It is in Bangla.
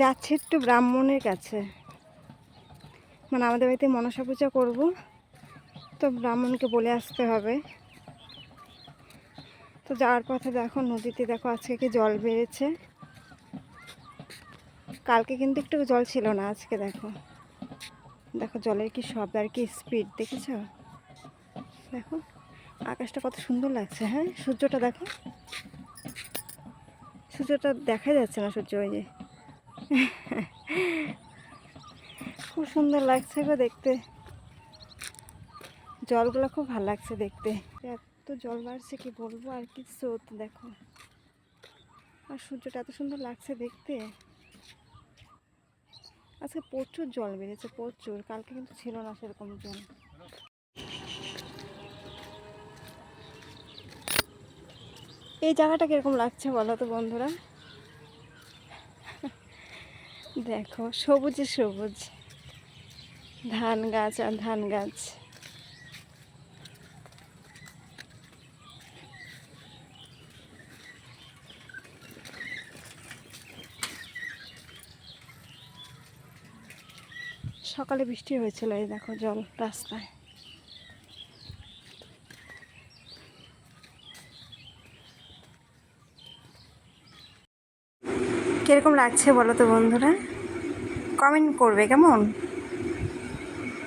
যাচ্ছি একটু ব্রাহ্মণের কাছে। মানে আমাদের বাড়িতে মনসা পূজা করব, তো ব্রাহ্মণকে বলে আসতে হবে। তো যাওয়ার পথে দেখো, নদীতে দেখো আজকে কি জল বেড়েছে। কালকে কিন্তু একটু জল ছিল না, আজকে দেখো। দেখো জলের কি শব্দ আর কি স্পিড দেখেছ? দেখো, আকাশটা কত সুন্দর লাগছে হ্যাঁ? সূর্যটা দেখো। সূর্যটা দেখা যাচ্ছে না, সূর্য ওই যে খুব সুন্দর লাগছে গো দেখতে। জলগুলো খুব ভালো লাগছে দেখতে। এত জল বাড়ছে, কি বলব? আর কি স্রোত, দেখো। আর সূর্যটা এত সুন্দর লাগছে দেখতে। আজকে প্রচুর জল বেড়েছে, প্রচুর। কালকে কিন্তু ছিল না সেরকম জল। এই জায়গাটা কীরকম লাগছে বলো তো বন্ধুরা? দেখো, সবুজে সবুজ। ধান গাছ আর ধান গাছ। সকালে বৃষ্টি হয়েছিল, এই দেখো জল রাস্তায়। কীরকম লাগছে বলো তো বন্ধুরা? কমেন্ট করবে কেমন?